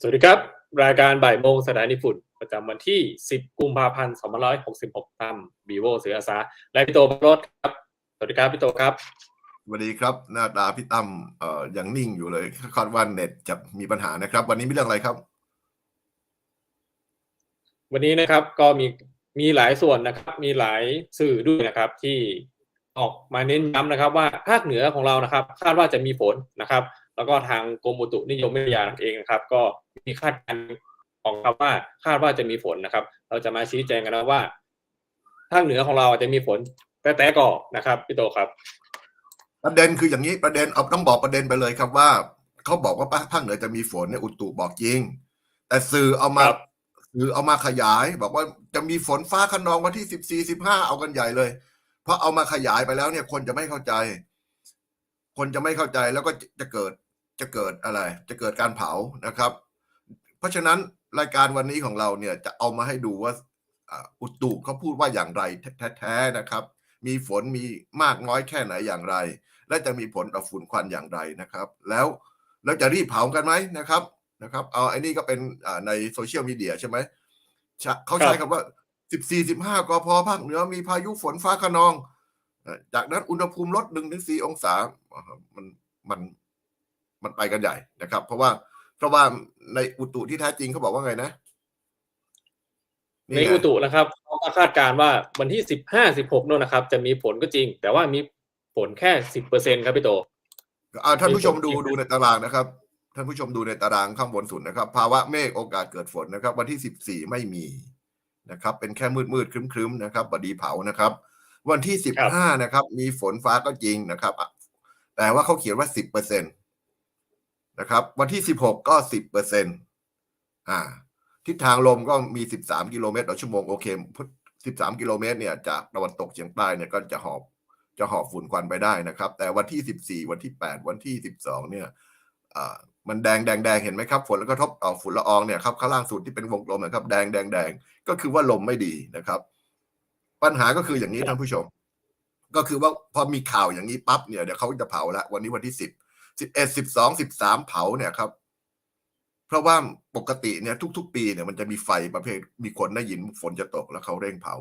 สวัสดีครับ รายการบ่ายโมงสถานีฝุ่นประจำวันที่ 10 กุมภาพันธ์ 2566 ตามบีโวเสืออาสา และพี่โตบรถครับ สวัสดีครับพี่โตครับสวัสดีครับ หน้าตาพี่ตั้มเอ่อยังนิ่งอยู่เลยคาดว่าเน็ตจะมีปัญหานะครับ วันนี้มีเรื่องอะไรครับ วันนี้นะครับก็มีมีหลายส่วนนะครับ มีหลายสื่อด้วยนะครับ ที่ออกมาเน้นย้ำนะครับ ว่าภาคเหนือของเรานะครับ คาดว่าจะมีฝนนะครับ แล้วก็ทางกรมอุตุนิยมวิทยาเองนะครับ ก็มีคาดการณ์ออกครับว่าคาดว่าจะมีฝนนะครับ เราจะมาชี้แจงกันนะว่าภาคเหนือของเราจะมีฝนแต่แต่ก่อนะครับพี่โตครับประเด็นคืออย่างนี้ประเด็นเอาต้องบอกประเด็นไปเลยครับว่าเขาบอกว่าภาคเหนือจะมีฝนเนี่ยอุตุบอกจริง แต่สื่อเอามาครับสื่อเอามาขยาย บอกว่าจะมีฝนฟ้าขนองวันที่สิบสี่สิบห้าเอากันใหญ่เลย เพราะเอามาขยายไปแล้วเนี่ยคนจะไม่เข้าใจ คนจะไม่เข้าใจแล้วก็จะเกิด จะเกิดอะไร จะเกิดการเผานะครับ เพราะฉะนั้นรายการวันนี้ของเราเนี่ยจะเอามาให้ดูว่าอ่าอุตุเขาพูดว่าอย่างไรแท้ๆนะครับ มีฝนมีมากน้อยแค่ไหนอย่างไร และจะมีผลต่อฝุ่นควันอย่างไรนะครับ แล้วแล้วจะรีบเผากันไหมนะครับนะครับ เอาไอ้นี่ก็เป็นอ่าในโซเชียลมีเดียใช่ไหมชะเขาใช้คำว่าสิบสี่สิบห้ากพภาคเหนือมีพายุฝนฟ้าขนองเอ่อจากนั้นอุณหภูมิลดหนึ่งถึงสี่องศาอ่ามันมัน มันไปกันใหญ่นะครับ เพราะว่าเพราะว่าในอุตุที่แท้จริงเขาบอกว่าไงนะในไงอุตุนะครับเขาก็คาดการณ์ว่าวันที่สิบห้าสิบหกนู่นนะครับ จะมีฝนก็จริง แต่ว่ามีฝนแค่สิบเปอร์เซ็นครับพี่โตอ่าท่านผู้ชมมีฝนดูจริงดูในตารางนะครับ ท่านผู้ชมดูในตารางข้างบนสุดนะครับ ภาวะเมฆโอกาสเกิดฝนนะครับ วันที่สิบสี่ไม่มีนะครับ เป็นแค่มืดมืดๆครึ้มครึ้มๆนะครับบดีเผานะครับ วันที่สิบห้านะครับ มีฝนฟ้าก็จริงนะครับอะแต่ว่าเขาเขียนว่าสิบเปอร์เซ็นต นะครับ วันที่สิบหกก็สิบเปอร์เซ็นอ่าทิศทางลมก็มีสิบสามกิโลเมตรต่อชั่วโมงโอเคสิบสามกิโลเมตรเนี่ยจากตะวันตกเฉียงใต้เนี่ยก็จะหอบจะหอบฝุ่นควันไปได้นะครับ แต่วันที่สิบสี่วันที่แปดวันที่สิบสองเนี่ยอ่ามันแดงแดงแดงเห็นไหมครับฝนแล้วก็ทบต่อฝุ่นละอองเนี่ยครับข้างล่างสุดที่เป็นวงกลมนะครับแดงแดงแดงก็คือว่าลมไม่ดีนะครับ ปัญหาก็คืออย่างนี้ท่านผู้ชม ก็คือว่าพอมีข่าวอย่างนี้ปั๊บเนี่ยเดี๋ยวเขาจะเผาละวันนี้วันที่สิบ สิบเอ็ดสิบสองสิบสามเผาเนี่ยครับ เพราะว่าปกติเนี่ยทุก ๆ ปีเนี่ยมันจะมีไฟประเภทมีคนได้ยินฝนจะตกแล้วเขาเร่งเผา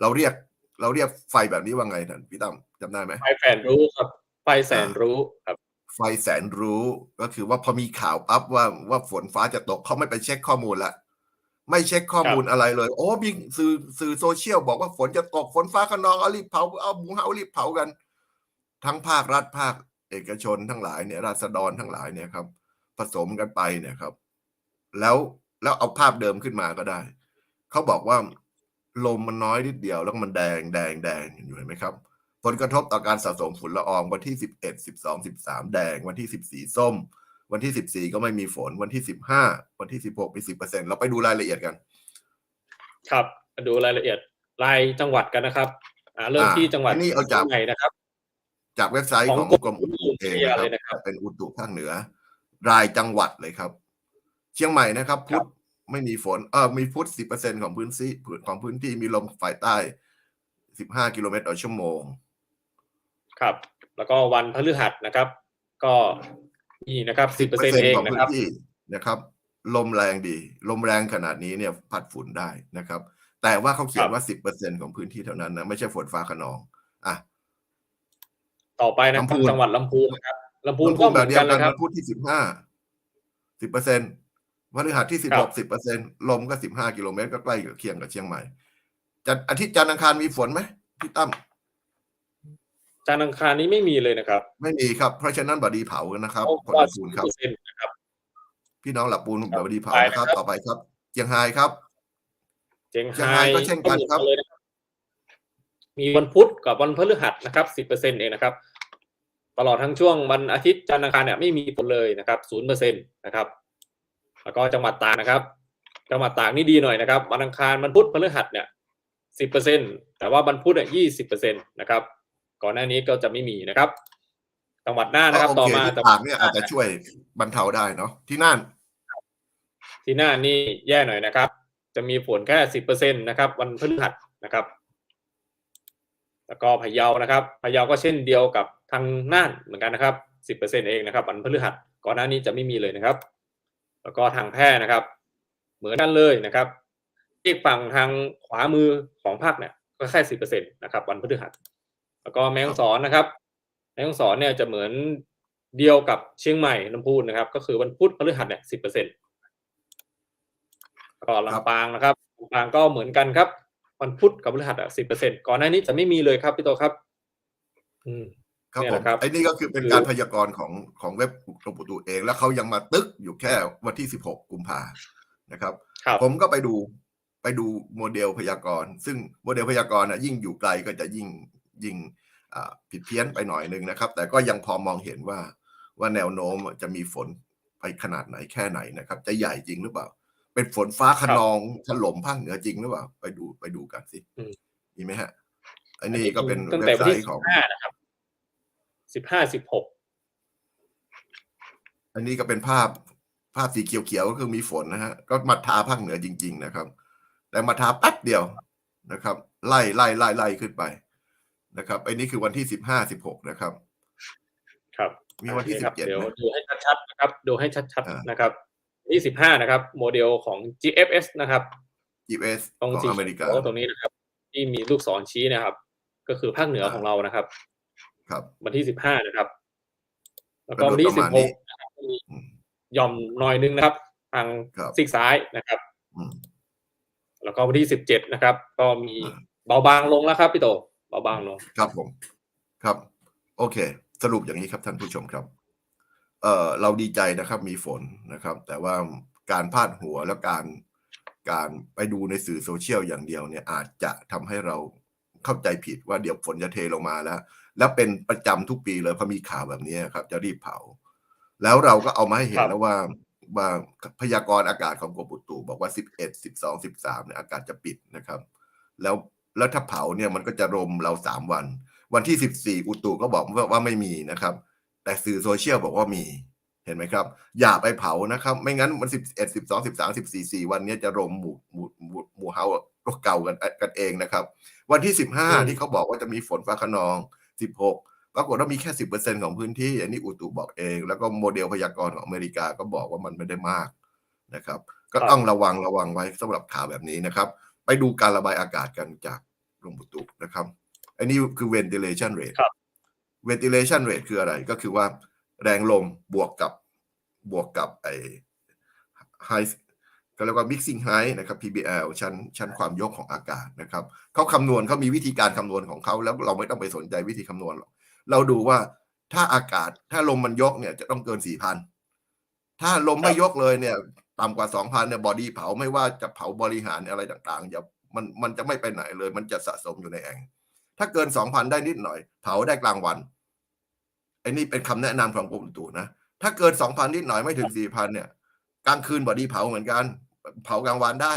เราเรียก เราเรียกไฟแบบนี้ว่าไงท่านพี่ตั้มจำได้ไหมไฟแสนรู้ครับ ไฟแสนรู้ครับไฟแสนรู้ก็คือว่าพอมีข่าวปั๊บว่าว่าฝนฟ้าจะตกเขาไม่ไปเช็คข้อมูลละไม่เช็คข้อมูลอะไรเลย โอ้มีสื่อสื่อโซเชียลบอกว่าฝนจะตกฝนฟ้าขนองเอารีบเผาเอาหมูเฮารีบเผากัน ทั้งภาครัฐภาค เอกชนทั้งหลายเนี่ยราษฎรทั้งหลายเนี่ยครับผสมกันไปเนี่ยครับ แล้วแล้วเอาภาพเดิมขึ้นมาก็ได้ เขาบอกว่าลมมันน้อยนิดเดียวแล้วมันแดงแดงแดงอยู่เห็นไหมครับ ผลกระทบต่อการสะสมฝุ่นละอองวันที่สิบเอ็ดสิบสองสิบสามแดง วันที่สิบสี่ส้ม วันที่สิบสี่ก็ไม่มีฝน วันที่สิบห้าวันที่สิบหกมีสิบเปอร์เซ็นเราไปดูรายละเอียดกัน ครับมาดูรายละเอียดรายจังหวัดกันนะครับอ่าเริ่มอ่าที่จังหวัดอันนี้เอาจากชียงใหม่นะครับ จากเว็บไซต์ขขอองงกกรรมมอุอุตุตุเองนิยมวิทยาเลยนะนะคครัรับบเป็นอุตุภาคเหนือ รายจังหวัดเลยครับ เชียงใหม่นะครับ พุธไม่มีฝนเออมีพุธสิบเปอร์เซ็นของพื้นที่ของพื้นที่มีลมฝ่ายใต้สิบห้ากิโลเมตรต่อชั่วโมง ครับ แล้วก็วันพฤหัสนะครับ ก็นี่นะครับสิบเปอร์เซ็นต์เองของนะพื้ครับนที่นะครับ ลมแรงดี ลมแรงขนาดนี้เนี่ยพัดฝุ่นได้นะครับ แต่ว่าเขาเขียนว่าสิบเปอร์เซ็นของพื้นที่เท่านั้นนะไม่ใช่ฝนฟ้าขนอง อะ ต่อไปนะคลำพูรับนจังหวัดลำพูนนะครับลำพูนพูก็ดเหแบมืบอนเดียกัวนกันะนครับวันพุธที่สิบห้าสิบเปอร์เซ็นพฤหัสที่สิบครัหบกสิบเปอร์เซ็นลมก็สิบห้ากิโลเมตรก็ใกล้กับเคียงกับเชียงใหม่จันทร์อาทิตย์จันทร์อังคารมีฝนไหมพี่ตั้มจันทร์อังคารนี้ไม่มีเลยนะครับ ไม่มีครับ เพราะฉะนั้นบดีเผากันนะครับเพราะคนว่าละปูนครับเปอร์เซ็นต์นะครับพี่น้องหลับปูนบดีเผาไปนะครับนะครับ ต่อไปครับเชียงไฮ้ครับเจียงเชียงไฮ้รายก็เช่นกันครับเลยนะครับ มีวันพุธกับวันพฤหัสนะครับสิบเปอร์เซ็นเองนะครับ ตลอดทั้งช่วงวันอาทิตย์จันทร์อังคารเนี่ยไม่มีฝนเลยนะครับศูนย์เปอร์เซ็นตนะครับแล้วก็จังหวัดตากนะครับ จังหวัดตากนี่ดีหน่อยนะครับวันอังคารวันพุธพฤหัสเนี่ยสิบเปอร์เซ็นแต่ว่าวันพุธเนี่ยยี่สิบเปอร์เซ็นตนะครับ ก่อนหน้านี้ก็จะไม่มีนะครับ จังหวัดน่านนะครับโอต่อเคมาที่จังหตาวัดกเนี่ยอาจจะช่วยบรรเทาได้เนาะที่นั่นที่น่านนี่แย่หน่อยนะครับ จะมีฝนแค่สิบเปอร์เซ็นตนะครับ วันพฤหัสนะครับ แล้วก็พะเยานะครับพะเยาก็เช่นเดียวกับทางน่านเหมือนกันนะครับสิบเปอร์เซ็นเองนะครับวันพฤหัสก่อนหน้านี้จะไม่มีเลยนะครับ แล้วก็ทางแพร่นะครับ เหมือนกันเลยนะครับที่ฝั่งทางขวามือของภาคเนี่ยก็แค่สิบเปอร์เซ็นตนะครับวันพฤหัส แล้วก็แม่ฮ่องสอนนะครับแม่ฮ่องสอนเนี่ยจะเหมือนเดียวกับเชียงใหม่ลำพูนนะครับ ก็คือวันพุธพฤหัสเนี่ยสิบเปอร์เซ็นตก็ลำปางนะครับลำปางก็เหมือนกันครับ วันพุธกับพฤหัสอะสิบเปอร์เซ็นก่อนหน้านี้จะไม่มีเลยครับพี่โตครับ อืมครับเนี่ยผมนะครับไอ้นี่ก็คือเป็นคือการพยากรณ์ของของเว็บกรมอุตุเอง แล้วเขายังมาตึกอยู่แค่วันที่16กุมภานะครับครับ ผมก็ไปดูไปดูโมเดลพยากรณ์ ซึ่งโมเดลพยากรณ์นะยิ่งอยู่ไกลก็จะยิ่งยิ่งอ่าผิดเพี้ยนไปหน่อยหนึงนะครับ แต่ก็ยังพอมองเห็นว่าว่าแนวโน้มจะมีฝนไปขนาดไหนแค่ไหนนะครับ จะใหญ่จริงหรือเปล่า เป็นฝนฟ้าขนองถล่มภาคเหนือจริงหรือเปล่า ไปดูไปดูกันสิอืมมีไหมฮะ อันนี้ก็เป็นตั้งเว็แต่บวันไซที่ต์ของสิบห้านะครับสิบห้าสิบหกอันนี้ก็เป็นภาพภาพสีเขียวๆก็คือมีฝนนะฮะ ก็มาทาภาคเหนือจริง ๆ นะครับ แต่มาทาแป๊บเดียวนะครับ ไล่ไล่ไล่ไล่ขึ้นไปนะครับไอ้นี่คือวันที่สิบห้าสิบหกนะครับ ครับ มีวันที่โอเคสิครับเจ็ดเดี๋ยวไหมดูให้ชัดๆนะครับ ดูให้ชัดอ่าๆนะครับ ที่สิบห้านะครับ โมเดลของ GFS นะครับจีเอสตรงของสีอเมริกาเขียวตรงนี้นะครับ ที่มีลูกศรชี้นะครับ ก็คือภาคเหนืออ่าของเรานะครับ ครับ วันที่สิบห้านะครับ แล้วก็ก็วันโดยที่ประสิมาบณหนี้กนะครับมีอืมหย่อมหน่อยนึงนะครับ ทางครับซีกซ้ายนะครับอืมแล้วก็วันที่สิบเจ็ดนะครับ ก็มีอ่าเบาบางลงแล้วครับพี่โตเบาบางลง ครับผม ครับ โอเค สรุปอย่างนี้ครับท่านผู้ชมครับ เอ่อเราดีใจนะครับมีฝนนะครับ แต่ว่าการพาดหัวและการการไปดูในสื่อโซเชียลอย่างเดียวเนี่ยอาจจะทำให้เราเข้าใจผิดว่าเดี๋ยวฝนจะเทลงมาแล้ว แล้วเป็นประจำทุกปีเลยพอมีข่าวแบบนี้ครับ จะรีบเผา แล้วเราก็เอามาให้เห็คนรับแล้วว่าว่าพยากรณ์อากาศของกรมอุตุบอกว่า 11 12 13เนี่ยอากาศจะปิดนะครับ แล้วแล้วถ้าเผาเนี่ยมันก็จะรมเราสามวัน วันที่ 14 อุตุก็บอกว่าว่าไม่มีนะครับ แต่สื่อโซเชียลบอกว่ามีเห็นไหมครับ อย่าไปเผานะครับ ไม่งั้นมัน11 12 13 14 4วันเนี้ยจะรมหมู่หมู่หมู่หมู่เฮาก็เก่ากันกันเองนะครับ วันที่อืม15ที่เขาบอกว่าจะมีฝนฟ้าขนอง16ปรากฏว่ามีแค่10%ของพื้นที่อันนี้อุตุบอกเอง แล้วก็โมเดลพยากรณ์ของอเมริกาก็บอกว่ามันไม่ได้มากนะครับ ก็ต้องระวังระวังไว้สำหรับข่าวแบบนี้นะครับ ไปดูการระบายอากาศกันจากกรมอุตุนะครับ อันนี้คือ ventilation rate ครับ ventilation rate คืออะไร ก็คือว่าแรงลมบวกกับบวกกับไอ้ high ก็เรียกว่า mixing height นะครับ PBL ชั้นชั้นความยกของอากาศนะครับเขาคำนวณเขามีวิธีการคำนวณของเขาแล้วเราไม่ต้องไปสนใจวิธีคำนวณหรอกเราดูว่าถ้าอากาศถ้าลมมันยกเนี่ยจะต้องเกินสี่พันถ้าลมไม่ยกเลยเนี่ยต่ำกว่าสองพันเนี่ยบอดี้เผาไม่ว่าจะเผาบริหารอะไรต่างๆอย่ามันมันจะไม่ไปไหนเลย มันจะสะสมอยู่ในแอ่งถ้าเกินสองพันได้นิดหน่อย เผาได้กลางวัน ไอ้นี่เป็นคำแนะนำของกรมอุตุนะ ถ้าเกินสองพันนิดหน่อยไม่ถึงสี่พันเนี่ย กลางคืนบอดี้เผาเหมือนกัน เผากลางวันได้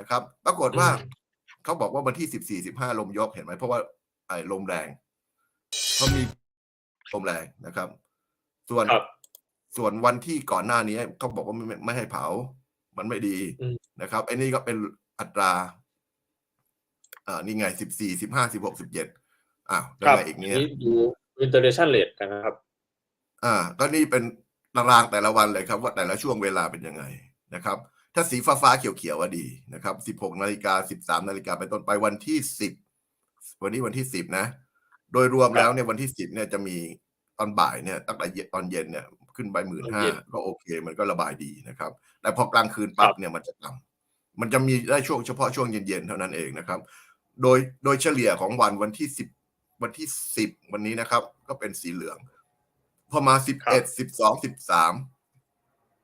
นะครับ ปรากฏว่าอืมเขาบอกว่าวันที่สิบสี่สิบห้าลมยกเห็นไหมเพราะว่าไอ้ลมแรงเขามีลมแรงนะครับ ส่วนครับส่วนวันที่ก่อนหน้านี้เขาบอกว่าไม่ไม่ไม่ให้เผา มันไม่ดีอืมนะครับไอ้นี่ก็เป็นอัตราอ่านี่ไงสิบสี่สิบห้าสิบหกสิบเจ็ดอ้าวแล้วครับไงอีกอันเนี่ยนี้ดู ventilation rate กันนะครับ อ่า ก็นี่เป็นตารางแต่ละวันเลยครับ ว่าแต่ละช่วงเวลาเป็นยังไงนะครับ ถ้าสีฟ้าฟ้าๆเขียวๆว่าดีนะครับสิบหกนาฬิกาสิบสามนาฬิกาเป็นต้นไปวันที่สิบวันนี้วันที่สิบนะ โดยรวมครับแล้วเนี่ยวันที่สิบเนี่ยจะมีตอนบ่ายเนี่ยตั้งแต่เย็นตอนเย็นเนี่ยขึ้นไปหมื่นตอนห้าเย็นก็โอเค มันก็ระบายดีนะครับ แต่พอกลางคืนปั๊บครับเนี่ยมันจะต่ำมันจะมีได้ช่วงเฉพาะช่วงเย็นๆเท่านั้นเองนะครับ โดยโดยเฉลี่ยของวันวันที่สิบ วันที่สิบวันนี้นะครับ ก็เป็นสีเหลือง พอมาสิบครัเอ็ดบสิบสองสิบสาม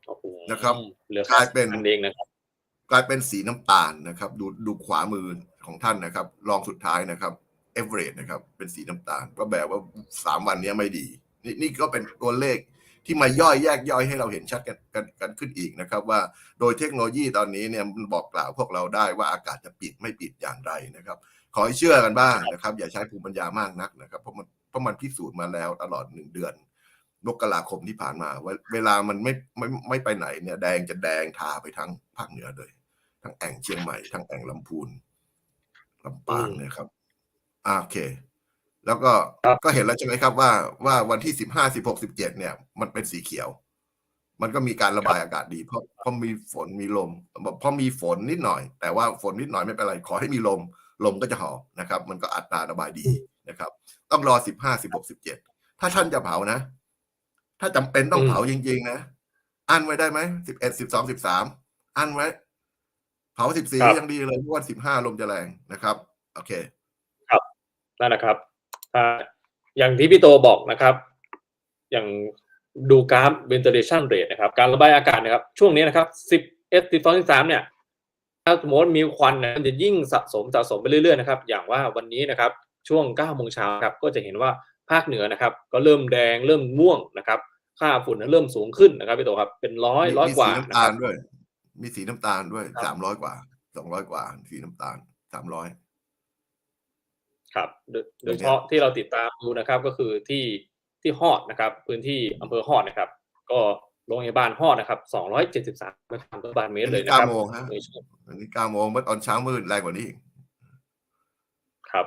โอ้โหนะครับเหลือกลายเป็นอันเองนะครับ กลายเป็นสีน้ำตาลนะครับ ดูดูขวามือของท่านนะครับรองสุดท้ายนะครับเอเวอเรสนะครับ เป็นสีน้ำตาล ก็แบบว่าสามวันเนี้ยไม่ดี นี่นี่ก็เป็นตัวเลขที่มาย่อยแยกย่อยให้เราเห็นชัดกันกันกันขึ้นอีกนะครับ ว่าโดยเทคโนโลยีตอนนี้เนี่ยมันบอกกล่าวพวกเราได้ว่าอากาศจะปิดไม่ปิดอย่างไรนะครับ ขอให้เชื่อกันบ้างนะครับ อย่าใช้ภูมิปัญญามากนักนะครับ เพราะมันเพราะมันพิสูจน์มาแล้วตลอดหนึ่งเดือนมกราคมที่ผ่านมาว่าเวลามันไม่ไม่ไม่ไปไหนเนี่ย แดงจะแดงทาไปทั้งภาคเหนือเลย ทั้งแอ่งเชียงใหม่ทั้งแอ่งลำพูนลำปางอืมเนี่ยครับอ่าโอเค แล้วก็ครับก็เห็นแล้วใช่ไหมครับว่าว่าวันที่สิบห้าสิบหกสิบเจ็ดเนี่ย มันเป็นสีเขียว มันก็มีการระบายอากาศดีเพราะเพราะมีฝนมีลมเพราะมีฝนนิดหน่อย แต่ว่าฝนนิดหน่อยไม่เป็นไรขอให้มีลม ลมก็จะหอบนะครับ มันก็อัตราระบายดีนะครับ ต้องรอสิบห้าสิบหกสิบเจ็ดถ้าท่านจะเผานะ ถ้าจำเป็นต้องเผาจริง ๆ นะอันไว้ได้ไหมสิบเอ็ดสิบสองสิบสามอันไว้ เผาสิบสี่ครับยังดีเลยเพราะว่าสิบห้าลมจะแรงนะครับ โอเคนั่นนะครับอ่าอย่างที่พี่โตบอกนะครับ อย่างดูกราฟ ventilation rate นะครับ การระบายอากาศนะครับ ช่วงนี้นะครับ 10 S 12 13เนี่ย ถ้าสมมติมีควันเนี่ยมันจะยิ่งสะสมสะสมไปเรื่อยๆนะครับ อย่างว่าวันนี้นะครับช่วง9โมงเช้าครับก็จะเห็นว่าภาคเหนือนะครับ ก็เริ่มแดงเริ่มม่วงนะครับ ค่าฝุ่นเริ่มสูงขึ้นนะครับพี่โตครับ เป็นร้อยมีร้อยมีกว่าสีน้ำนะคตารัลบด้วย มีสีน้ำตาลด้วยครับสามร้อยกว่าสองร้อยกว่า สีน้ำตาลสามร้อยครับโดยโดยเฉพาะที่เราติดตามดูนะครับ ก็คือที่ที่ฮอดนะครับ พื้นที่อำเภอฮอดนะครับ ก็ โรงพยาบาลฮอดนะครับ273มิลลิกรัมต่อบาทเมตรเลยนะเก้าครับโมงฮะในช่วงอันนี้เก้าโมงเมื่อตอนเช้ามืดแรงกว่านี้อีกครับ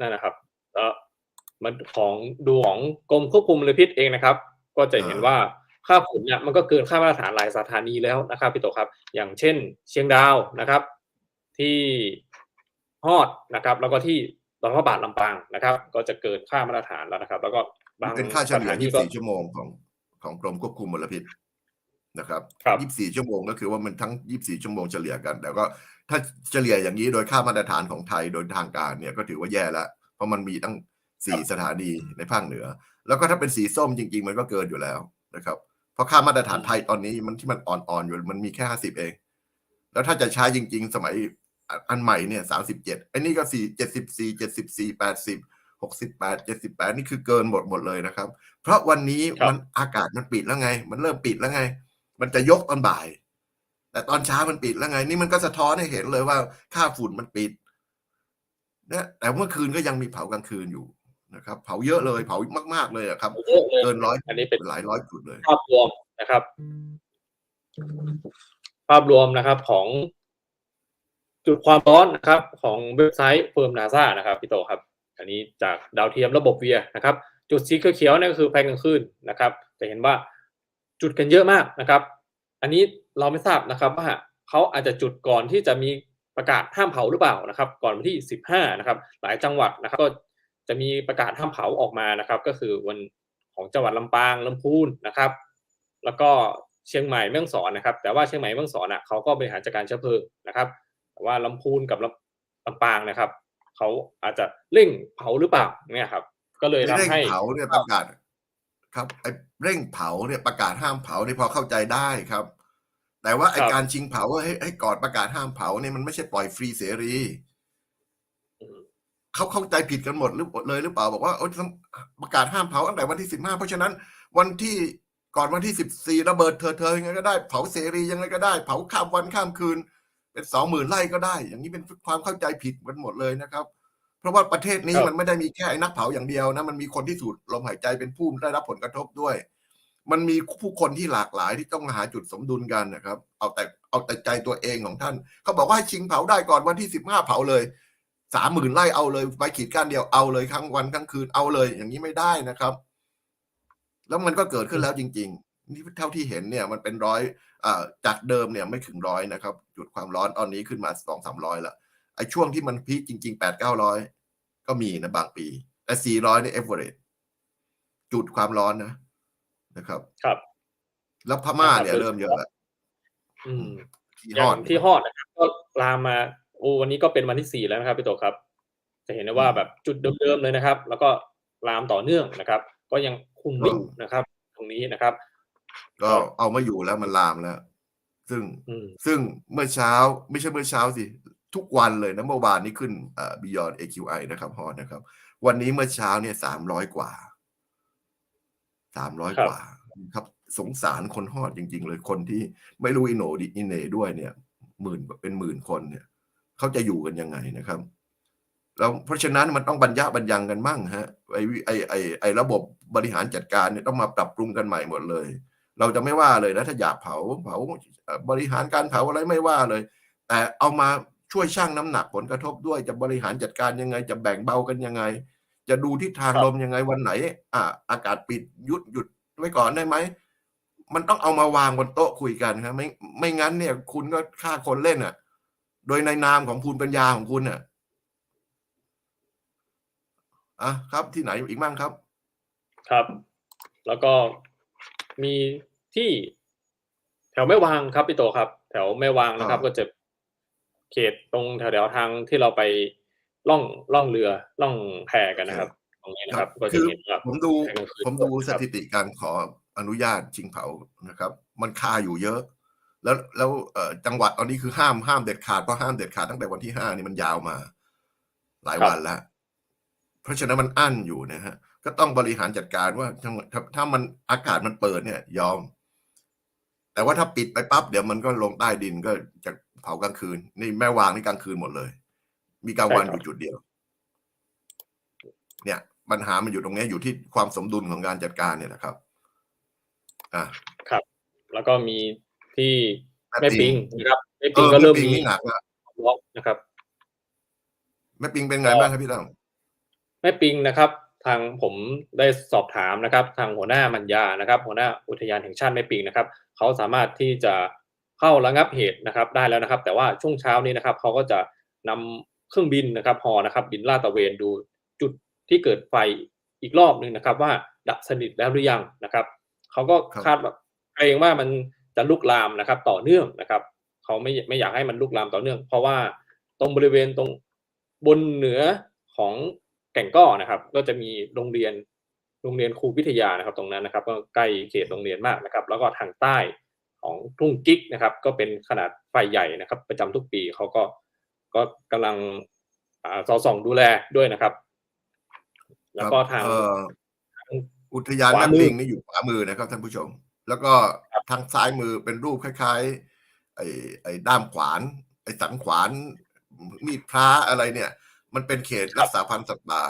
นั่นนะครับแล้วมันของดูของกรมควบคุมมลพิษเองนะครับ ก็จะเห็นว่าค่าฝุ่นเนี่ยมันก็เกินค่ามาตรฐานหลายสถานีแล้วนะครับพี่โตครับ อย่างเช่น เชียงดาวนะครับ ที่ฮอดนะครับ แล้วก็ที่ตอนพระบาทลำปางนะครับ ก็จะเกินค่ามาตรฐานแล้วนะครับ แล้วก็บางเป็นค่าเฉลี่ยสถนที่ก็24ชั่วโมงของ ของกรมควบคุมมลพิษนะครับครับ24ชั่วโมงก็คือว่ามันทั้ง24ชั่วโมงเฉลี่ยกัน แต่ก็ถ้าเฉลี่ยอย่างนี้โดยค่ามาตรฐานของไทยโดยทางการเนี่ยก็ถือว่าแย่แล้วเพราะมันมีตั้ง4สถานีในภาคเหนือ แล้วก็ถ้าเป็นสีส้มจริง ๆ มันก็เกินอยู่แล้วนะครับ เพราะค่ามาตรฐานไทยตอนนี้มันที่มันอ่อนๆอยู่มันมีแค่50เอง แล้วถ้าจะใช้จริง ๆ สมัยอันใหม่เนี่ย37ไอ้นี่ก็4 74 74 80 68 78 นี่คือเกินหมดหมดเลยนะครับ เพราะวันนี้ครับมันอากาศมันปิดแล้วไง มันเริ่มปิดแล้วไง มันจะยกตอนบ่าย แต่ตอนเช้ามันปิดแล้วไง นี่มันก็สะท้อนให้เห็นเลยว่าค่าฝุ่นมันปิดนะแต่เมื่อคืนก็ยังมีเผากลางคืนอยู่นะครับ เผาเยอะเลยเผามากๆเลยอะครับเยอะเลยเกินร้อยอันนี้เป็นหลายร้อยจุดเลยภาพรวมนะครับ ภาพรวมนะครับของจุดความร้อนนะครับ ของเว็บไซต์เฟิร์มนาซานะครับพี่โตครับ อันนี้จากดาวเทียมระบบเวียนะครับจุดสีเขียวๆนั่นก็คือไฟกลางคืนนะครับจะเห็นว่าจุดกันเยอะมากนะครับ อันนี้เราไม่ทราบนะครับว่าเขาอาจจะจุดก่อนที่จะมีประกาศห้ามเผาหรือเปล่านะครับ ก่อนวันที่ 15 นะครับ หลายจังหวัดนะครับก็จะมีประกาศห้ามเผาออกมานะครับ ก็คือวันของจังหวัดลำปางลำพูนนะครับ แล้วก็เชียงใหม่แม่ฮ่องสอนนะครับ แต่ว่าเชียงใหม่แม่ฮ่องสอนอะเขาก็บริหารจัดการเชื้อเพลิงนะครับ แต่ว่าลำพูนกับลำลำปางนะครับ เขาอาจจะเร่งเผาหรือเปล่าเนี่ยครับ ก็เลยทำเร่งให้เผาเนี่ยประกาศ ครับไอ้เร่งเผาเนี่ยประกาศห้ามเผาเนี่ยพอเข้าใจได้ครับ แต่ว่าไอ้ครับการชิงเผาให้ให้ก่อนประกาศห้ามเผาเนี่ยมันไม่ใช่ปล่อยฟรีเสรีอืมเขาเข้าใจผิดกันหมดหรือเลยหรือเปล่าบอกว่าโอ๊ยประกาศห้ามเผาตั้งแต่วันที่สิบห้าเพราะฉะนั้นวันที่ก่อนวันที่สิบสี่ระเบิดเธอเธอยังไงก็ได้เผาเสรียังไงก็ได้ เผาข้ามวันข้ามคืน เป็นสองหมื่นไร่ก็ได้ อย่างนี้เป็นความเข้าใจผิดกันหมดเลยนะครับ เพราะว่าประเทศนี้ครับมันไม่ได้มีแค่ไอ้นักเผาอย่างเดียวนะมันมีคนที่สูดลมหายใจเป็นผู้ได้รับผลกระทบด้วย มันมีผู้คนที่หลากหลายที่ต้องหาจุดสมดุลกันนะครับ เอาแต่เอาแต่ใจตัวเองของท่านเขาบอกว่าให้ชิงเผาได้ก่อนวันที่สิบห้าเผาเลยสามหมื่นไร่เอาเลยไปขีดก้านเดียวเอาเลยทั้งวันทั้งคืนเอาเลย อย่างนี้ไม่ได้นะครับ แล้วมันก็เกิดขึ้นแล้วจริงๆ นี่เท่าที่เห็นเนี่ยมันเป็นร้อยอ่าจากเดิมเนี่ยไม่ถึงร้อยนะครับ จุดความร้อนตอนนี้ขึ้นมาสองสามร้อยละไอ้ช่วงที่มันพีคจริงๆแปดเก้าร้อยก็มีนะบางปี แต่สี่ร้อยนี่เอเวอเรสจุดความร้อนนะนะครับ ครับ แล้วพม่าเนี่ยนะครับเริ่มเยอะแล้วอืมที่อฮย่าองดที่ฮอดนะครับ ก็ลามมาโอ้วันนี้ก็เป็นวันที่สี่แล้วนะครับพี่โตครับ จะเห็นได้ว่าแบบจุดเดิมๆเลยนะครับ แล้วก็ลามต่อเนื่องนะครับ ก็ยังคุมไม่อยู่นะครับ ตรงนี้นะครับ ก็เอามาอยู่แล้วมันลามแล้ว ซึ่งอืมซึ่งเมื่อเช้าไม่ใช่เมื่อเช้าสิ ทุกวันเลยนะเมื่อวานนี้ขึ้นเอ่อ Beyond AQI นะครับฮอนะครับ วันนี้เมื่อเช้าเนี่ยสามร้อยกว่าสามร้อยครับกว่าครับสงสารคนฮอดจริง ๆ เลยคนที่ไม่รู้อิโหนดิอิเหนด้วยเนี่ยหมื่นเป็นหมื่นคนเนี่ยเขาจะอยู่กันยังไงนะครับแล้วเพราะฉะนั้นมันต้องบรรยะบรรยังกันมั่งฮะไอวิไอไอไอระบบบริหารจัดการเนี่ยต้องมาปรับปรุงกันใหม่หมดเลย เราจะไม่ว่าเลยนะถ้าอยากเผาเผาบริหารการเผาอะไรไม่ว่าเลย แต่เอามาช่วยชั่งน้ำหนักผลกระทบด้วยจะบริหารจัดการยังไง จะแบ่งเบากันยังไง จะดูทิศทางลมยังไงวันไหน อ่าอากาศปิดหยุดหยุดไว้ก่อนได้ไหมมันต้องเอามาวางบนโต๊ะคุยกันครับไม่ไม่งั้นเนี่ย คุณก็ฆ่าคนเล่นอะ โดยในนามของภูมิปัญญาของคุณอะอะครับที่ไหนอีกบ้างครับ ครับ แล้วก็ มีที่แถวแม่วางครับพี่โตครับ แถวแม่วางนะครับอ่าก็จะเขตตรงแถวๆทางที่เราไปล่องล่องเรือล่องแพกันนะครับ ตรงนี้นะครับ ก็จะคือเห็นว่าผมดูแสงกลางคืนผมดูคสรับถิติการขออนุญาตชิงเผานะครับ มันคาอยู่เยอะ แล้วแล้วเอ่อจังหวัดตอนนี้คือห้ามห้ามเด็ดขาดเพราะห้ามเด็ดขาดตั้งแต่วันที่ห้านี่มันยาวมา หลายวันแล้วเพราะฉะนั้นมันอั้นอยู่นะฮะ ก็ต้องบริหารจัดการว่าถ้าถ้าถ้ามันอากาศมันเปิดเนี่ย ยอม แต่ว่าถ้าปิดไปปั๊บเดี๋ยวมันก็ลงใต้ดินก็จะเผากลางคืน นี่แม่วางนี่กลางคืนหมดเลย มีกลางวันอยู่จุดเดียว เนี่ยปัญหามันอยู่ตรงเนี้ยอยู่ที่ความสมดุลของการจัดการเนี่ยนะครับ อะครับ แล้วก็มีที่แม่แม่ปิปิงงนะครับแม่เอปิงอก็แม่เริ่มปิงมีนี่หนักละล็อกนะครับแม่ปิงเป็นไงบ้างครับพี่ตั้มแม่ปิงนะครับ ทางผมได้สอบถามนะครับ ทางหัวหน้ามัญญานะครับ หัวหน้าอุทยานแห่งชาติแม่ปิงนะครับเขาสามารถที่จะเข้าระงับเหตุนะครับ ได้แล้วนะครับ แต่ว่าช่วงเช้านี้นะครับเขาก็จะนำเครื่องบินนะครับฮอนะครับ บินลาดตระเวนดูจุดที่เกิดไฟอีกรอบหนึ่งนะครับ ว่าดับสนิทแล้วหรือยังนะครับเขาก็คาดว่าเกรงว่ามันจะลุกลามนะครับ ต่อเนื่องนะครับเขาไม่ไม่อยากให้มันลุกลามต่อเนื่อง เพราะว่าตรงบริเวณตรงบนเหนือของ แก่งก้อนะครับ ก็จะมีโรงเรียนโรงเรียนครูวิทยานะครับ ตรงนั้นนะครับ ก็ใกล้เขตโรงเรียนมากนะครับ แล้วก็ทางใต้ของทุ่งกิ๊กนะครับ ก็เป็นขนาดไฟใหญ่นะครับ ประจำทุกปีเขาก็ก็กำลังอ่าสอดส่องดูแลด้วยนะครับ แล้วก็ทางเอ่อทางอุทยานขวาแม่มือปิงนี่อยู่ขวามือนะครับท่านผู้ชม แล้วก็ครับทางซ้ายมือเป็นรูปคล้ายๆไอ้ไอ้ด้ามขวาน ไอ้สันขวานมีดพระอะไรเนี่ย มันเป็นเขตรักษาพันธุ์สัตว์ป่า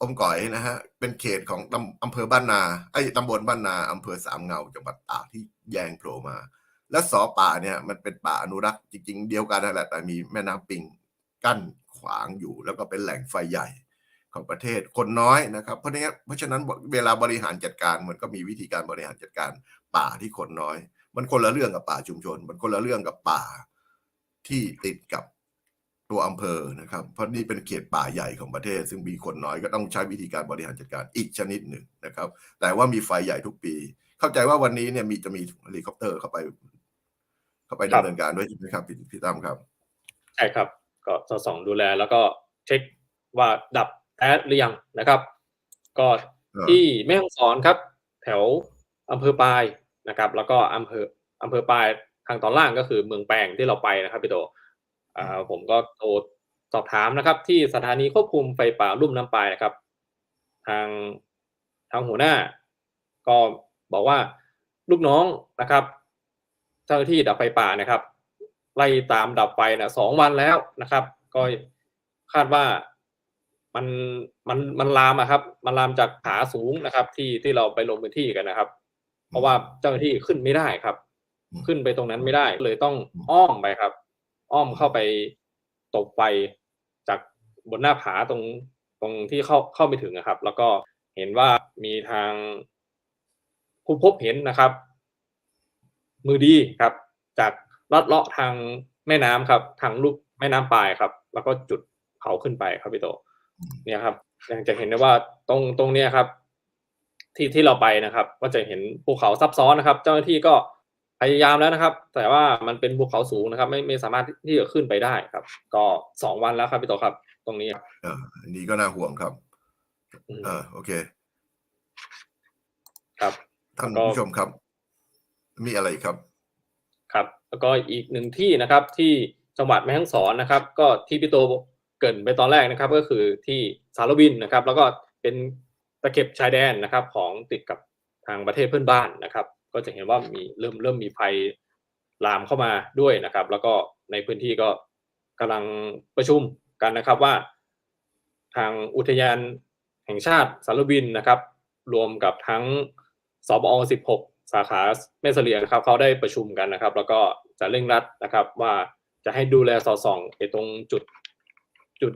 อมก่อยนะฮะ เป็นเขตของตำอำเภอบ้านนา ไอ้ตำบลบ้านนาอำเภอสามเงาจังหวัดตากที่แยงโผล่มา และสอป่าเนี่ยมันเป็นป่าอนุรักษ์จริง ๆ เดียวกันนั่นแหละแต่มีแม่น้ำปิงกั้นขวางอยู่ แล้วก็เป็นแหล่งไฟใหญ่ของประเทศคนน้อยนะครับ เพราะนี้เพราะฉะนั้นเวลาบริหารจัดการมันก็มีวิธีการบริหารจัดการป่าที่คนน้อย มันคนละเรื่องกับป่าชุมชน มันคนละเรื่องกับป่าที่ติดกับ ตัวอำเภอนะครับ เพราะนี่เป็นเขตป่าใหญ่ของประเทศ ซึ่งมีคนน้อยก็ต้องใช้วิธีการบริหารจัดการอีกชนิดหนึ่งนะครับ แต่ว่ามีไฟใหญ่ทุกปี เข้าใจว่าวันนี้เนี่ยมีจะมีเฮลิคอปเตอร์เข้าไป เข้าไปดำเนินการด้วยใช่ไหมครับ พี่ตั้มครับ ใช่ครับ ก็สอดส่องดูแลแล้วก็เช็คว่าดับแอดหรือยังนะครับ ก็ที่แม่ฮ่องสอนครับ แถวอำเภอปายนะครับ แล้วก็อำเภออำเภอปายทางตอนล่างก็คือเมืองแปงที่เราไปนะครับพี่โต ผมก็โทรสอบถามนะครับ ที่สถานีควบคุมไฟป่าลุ่มน้ำปายนะครับ ทางทางหัวหน้า ก็บอกว่าลูกน้องนะครับ เจ้าหน้าที่ดับไฟป่านะครับ ไล่ตามดับไฟนะสองวันแล้วนะครับ ก็คาดว่ามันมันมันลามอะครับ มันลามจากผาสูงนะครับ ที่ที่เราไปลงพื้นที่กันนะครับ เพราะว่าเจ้าหน้าที่ขึ้นไม่ได้ครับอืมขึ้นไปตรงนั้นไม่ได้เลยต้องอ้อมไปครับ อ้อมเข้าไปตบไฟจากบนหน้าผาตรงตรงที่เข้าเข้าไม่ถึงนะครับ แล้วก็เห็นว่ามีทางผู้พบเห็นนะครับ มือดีครับ จากลัดเลาะทางแม่น้ำครับ ทางลูกแม่น้ำปลายครับ แล้วก็จุดเผาขึ้นไปครับพี่โต เนี่ยครับยังจะเห็นได้ว่าตรงตรงเนี้ยครับ ที่ที่เราไปนะครับ ก็จะเห็นภูเขาซับซ้อนนะครับ เจ้าหน้าที่ก็ พยายามแล้วนะครับ แต่ว่ามันเป็นภูเขาสูงนะครับ ไม่ไม่สามารถที่จะขึ้นไปได้ครับ ก็สองวันแล้วครับพี่โตครับ ตรงนี้ครับเอออันนี้ก็น่าห่วงครับอืมเออโอเค ครับท่านก็ผู้ชมครับ มีอะไรครับ ครับ แล้วก็อีกหนึ่งที่นะครับ ที่จังหวัดแม่ฮ่องสอนนะครับ ก็ที่พี่โตเกรินไปตอนแรกนะครับ ก็คือที่สารวินนะครับ แล้วก็เป็นตะเข็บชายแดนนะครับ ของติดกับทางประเทศเพื่อนบ้านนะครับ ก็จะเห็นว่ามีเริ่มเริ่มมีภัยลามเข้ามาด้วยนะครับ แล้วก็ในพื้นที่ก็กำลังประชุมกันนะครับว่า ทางอุทยานแห่งชาติสารวินนะครับ รวมกับทั้งสบอ16 สาขาแม่เสลียงครับเขาได้ประชุมกันนะครับ แล้วก็จะเร่งรัดนะครับ ว่าจะให้ดูแลสอดส่องไอ้ตรงจุดจุด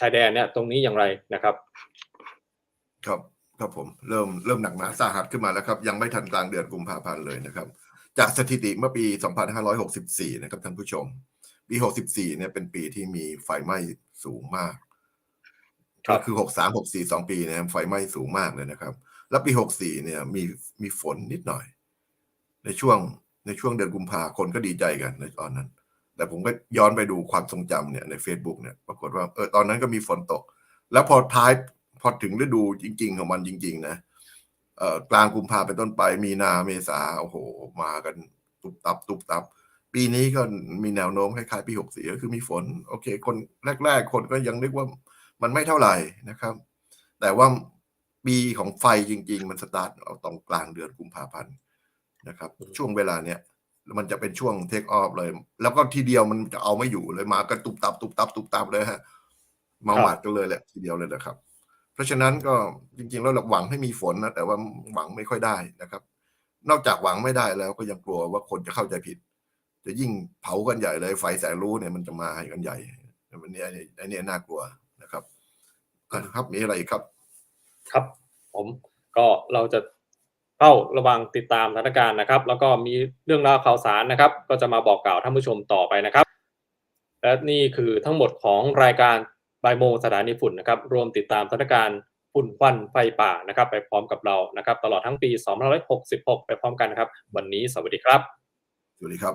ชายแดนเนี่ยตรงนี้อย่างไรนะครับ ครับ ครับผมเริ่มเริ่มหนักหนาสาหัสขึ้นมาแล้วครับ ยังไม่ทันกลางเดือนกุมภาพันธ์เลยนะครับ จากสถิติเมื่อปี 2564 นะครับท่านผู้ชม ปี 64 เนี่ยเป็นปีที่มีไฟไหม้สูงมากครัก็บคือ 63 64 2 ปีเนี่ยไฟไหม้สูงมากเลยนะครับ แล้วปี 64 เนี่ยมีมีฝนนิดหน่อย ในช่วงในช่วงเดือนกุมภาคนก็ดีใจกันในตอนนั้น แต่ผมก็ย้อนไปดูความทรงจำเนี่ยใน Facebook เนี่ยปรากฏว่าเออตอนนั้นก็มีฝนตก แล้วพอท้ายพ อถึงฤดูจริง ๆ ของมันจริง ๆ นะเอ่อกลางกุมภาเป็นต้นไป มีนาเมษาโอ้โห มากันตุบตับ ตุบตับ ปีนี้ก็มีแนวโน้มคล้ายๆปีหกสี่ก็คือมีฝน โอเค คนแรก ๆ คนก็ยังนึกว่ามันไม่เท่าไหร่นะครับ แต่ว่าปีของไฟจริง ๆ มันสตาร์ทเอาตรงกลางเดือนกุมภาพันธ์นะครับ ช่วงเวลาเนี้ยมันจะเป็นช่วงเทคออฟเลย แล้วก็ทีเดียวมันจะเอาไม่อยู่เลยมากันตุบตับ ตุบตับ ตุบตับเลยฮะมาหวาดกันเลยแหละทีเดียวเลยนะครับ เพราะฉะนั้นก็จริงๆแล้วเราหวังให้มีฝนนะแต่ว่าหวังไม่ค่อยได้นะครับ นอกจากหวังไม่ได้แล้วก็ยังกลัวว่าคนจะเข้าใจผิด จะยิ่งเผากันใหญ่เลยไฟแสนรู้เนี่ยมันจะมาให้กันใหญ่อันนี้อันนี้นนี้น่ากลัวนะครับครับมีอะไรอีกครับ ครับ ผมก็เราจะเฝ้าระวังติดตามสถานการณ์นะครับ แล้วก็มีเรื่องราวข่าวสารนะครับ ก็จะมาบอกกล่าวท่านผู้ชมต่อไปนะครับ และนี่คือทั้งหมดของรายการ บ่ายโมงสถานีฝุ่นนะครับรวมติดตามสถานการณ์ฝุ่นควันไฟป่านะครับ ไปพร้อมกับเรานะครับ ตลอดทั้งปี 2566 ไปพร้อมกันนะครับ วันนี้สวัสดีครับ สวัสดีครับ